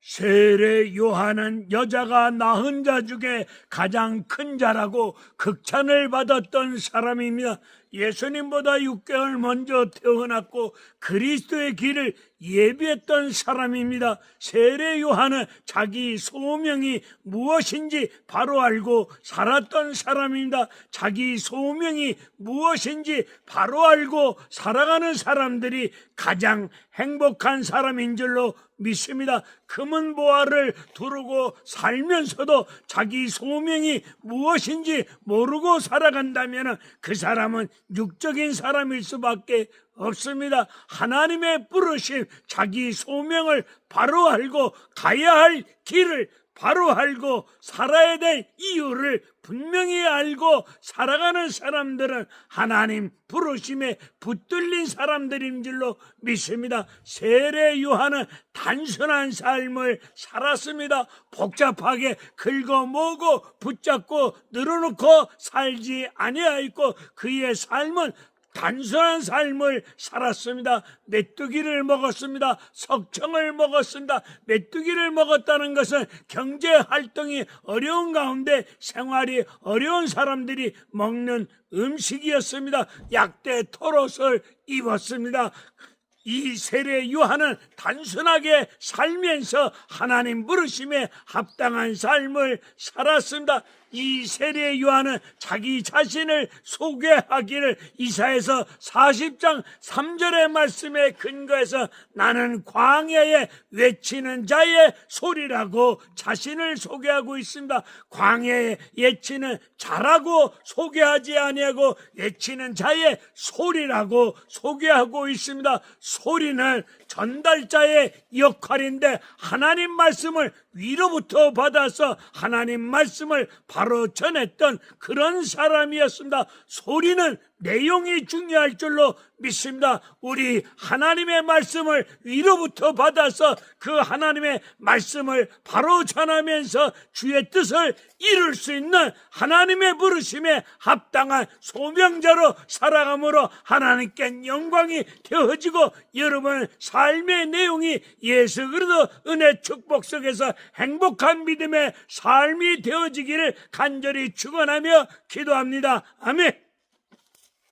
세례 요한은 여자가 낳은 자 중에 가장 큰 자라고 극찬을 받았던 사람입니다. 예수님보다 6개월 먼저 태어났고 그리스도의 길을 예비했던 사람입니다. 세례 요한은 자기 소명이 무엇인지 바로 알고 살았던 사람입니다. 자기 소명이 무엇인지 바로 알고 살아가는 사람들이 가장 행복한 사람인 줄로 믿습니다. 금은 보화를 두르고 살면서도 자기 소명이 무엇인지 모르고 살아간다면 그 사람은 육적인 사람일 수밖에 없습니다. 하나님의 부르심, 자기 소명을 바로 알고 가야 할 길을 바로 알고 살아야 될 이유를 분명히 알고 살아가는 사람들은 하나님 부르심에 붙들린 사람들인 줄로 믿습니다. 세례 요한은 단순한 삶을 살았습니다. 복잡하게 긁어 모으고 붙잡고 늘어놓고 살지 아니하였고 그의 삶은 단순한 삶을 살았습니다. 메뚜기를 먹었습니다. 석청을 먹었습니다. 메뚜기를 먹었다는 것은 경제 활동이 어려운 가운데 생활이 어려운 사람들이 먹는 음식이었습니다. 약대 토롯을 입었습니다. 이 세례 요한은 단순하게 살면서 하나님 부르심에 합당한 삶을 살았습니다. 이 세례 요한은 자기 자신을 소개하기를 이사에서 40장 3절의 말씀에 근거해서 나는 광야에 외치는 자의 소리라고 자신을 소개하고 있습니다. 광야에 외치는 자라고 소개하지 아니하고 외치는 자의 소리라고 소개하고 있습니다. 소리는 전달자의 역할인데 하나님 말씀을 위로부터 받아서 하나님 말씀을 바로 전했던 그런 사람이었습니다. 소리는 내용이 중요할 줄로 믿습니다. 우리 하나님의 말씀을 위로부터 받아서 그 하나님의 말씀을 바로 전하면서 주의 뜻을 이룰 수 있는 하나님의 부르심에 합당한 소명자로 살아감으로 하나님께 영광이 되어지고 여러분 삶의 내용이 예수 그리스도 은혜 축복 속에서 행복한 믿음의 삶이 되어지기를 간절히 축원하며 기도합니다. 아멘.